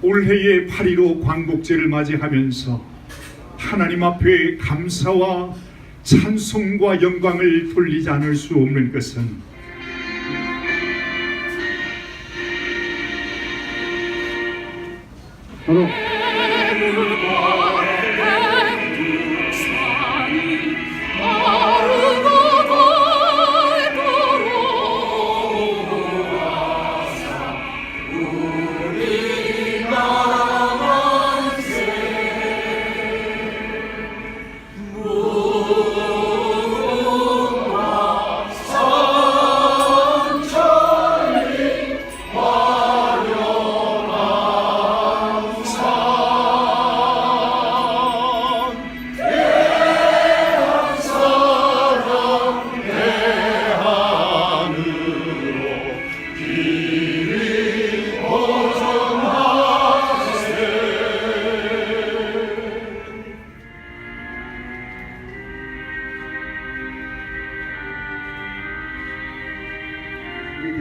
올해의 8.15 광복제를 맞이하면서 하나님 앞에 감사와 찬송과 영광을 돌리지 않을 수 없는 것은 바로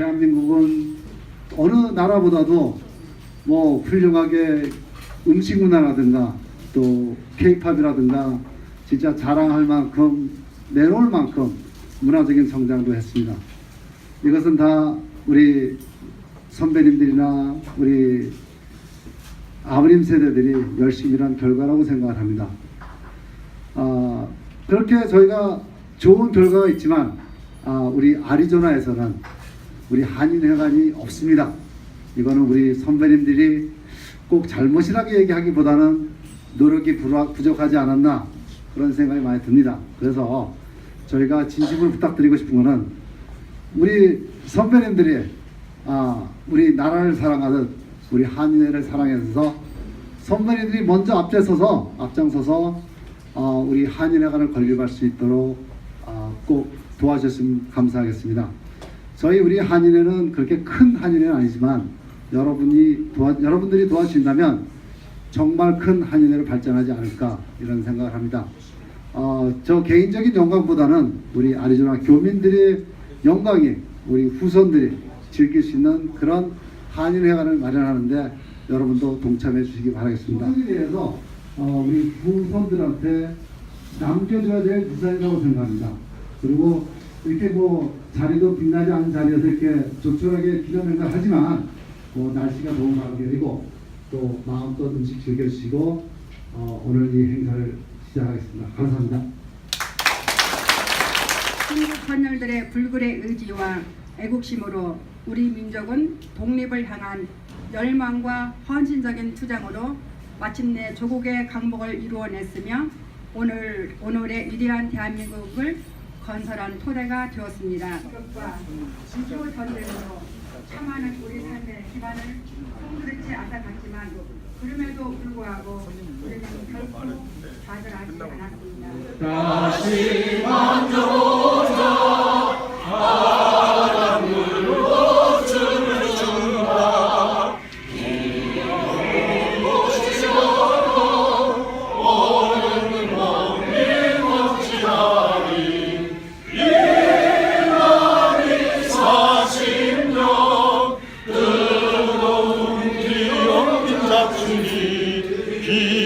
대한민국은 어느 나라보다도 뭐 훌륭하게 음식 문화라든가 또 케이팝이라든가 진짜 자랑할 만큼 내놓을 만큼 문화적인 성장도 했습니다. 이것은 다 우리 선배님들이나 우리 아버님 세대들이 열심히 일한 결과라고 생각을 합니다. 아, 그렇게 저희가 좋은 결과가 있지만 아, 우리 아리조나에서는 우리 한인회관이 없습니다. 이거는 우리 선배님들이 꼭 잘못이라고 얘기하기보다는 노력이 부족하지 않았나 그런 생각이 많이 듭니다. 그래서 저희가 진심으로 부탁드리고 싶은 거는 우리 선배님들이 아, 우리 나라를 사랑하듯 우리 한인회를 사랑해서 선배님들이 먼저 앞장서서 앞장서서 어, 우리 한인회관을 건립할 수 있도록 아, 꼭 도와주셨으면 감사하겠습니다. 저희 우리 한인회는 그렇게 큰 한인회는 아니지만 여러분이 도와, 여러분들이 도와주신다면 정말 큰 한인회로 발전하지 않을까 이런 생각을 합니다. 어, 저 개인적인 영광보다는 우리 아리조나 교민들의 영광이 우리 후손들이 즐길 수 있는 그런 한인회관을 마련하는데 여러분도 동참해 주시기 바라겠습니다. 대해서 어, 우리 후손들한테 남겨줘야 될 유산이라고 생각합니다. 그리고 이렇게 뭐 자리도 빛나지 않은 자리에서 이렇게 조촐하게 기념 행사 하지만 뭐 날씨가 너무 감겨리고 또 마음껏 음식 즐겨주시고 어, 오늘 이 행사를 시작하겠습니다. 감사합니다. 한국 헌혈들의 불굴의 의지와 애국심으로 우리 민족은 독립을 향한 열망과 헌신적인 투쟁으로 마침내 조국의 강복을 이루어냈으며 오늘 오늘의 위대한 대한민국을 건설한 토대가 되었습니다. 기업과 지조 전쟁으로 참하는 우리 삶의 기반을 흔들지 않았지만 그럼에도 불구하고 우리는 결코 좌절하지 않았습니다. 다시 Patrimi,